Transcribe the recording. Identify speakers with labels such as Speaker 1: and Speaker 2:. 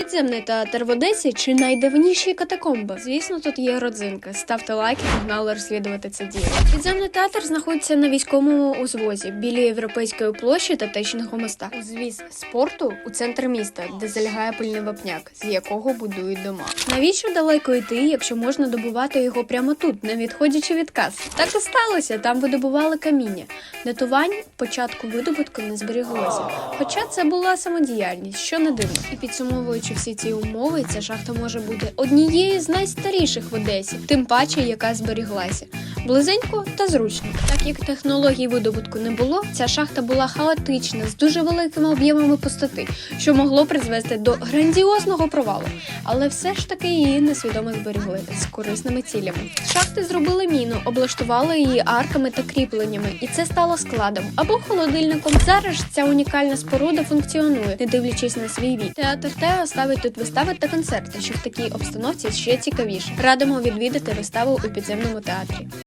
Speaker 1: Підземний театр в Одесі чи найдавніші катакомби? Звісно, тут є родзинка. Ставте лайки, погнали розслідувати це діло. Підземний театр знаходиться на військовому узвозі біля європейської площі та течного моста. Узвіз спорту у центр міста, де залягає пильний вапняк, з якого будують дома. Навіщо далеко йти, якщо можна добувати його прямо тут, не відходячи від кас? Так і сталося. Там видобували каміння. Датувань початку видобутку не зберіглося. Хоча це була самодіяльність, що не дивно. І підсумовуючи всі ці умови, ця шахта може бути однією з найстаріших в Одесі, тим паче, яка зберіглася. Близенько та зручно. Так як технологій видобутку не було, ця шахта була хаотична з дуже великими об'ємами пустоти, що могло призвести до грандіозного провалу. Але все ж таки її несвідомо зберігли з корисними цілями. Шахти зробили міну, облаштували її арками та кріпленнями, і це стало складом або холодильником. Зараз ця унікальна споруда функціонує, не дивлячись на свій вік. Театр Тео ставить тут вистави та концерти, що в такій обстановці ще цікавіше. Радимо відвідати виставу у підземному театрі.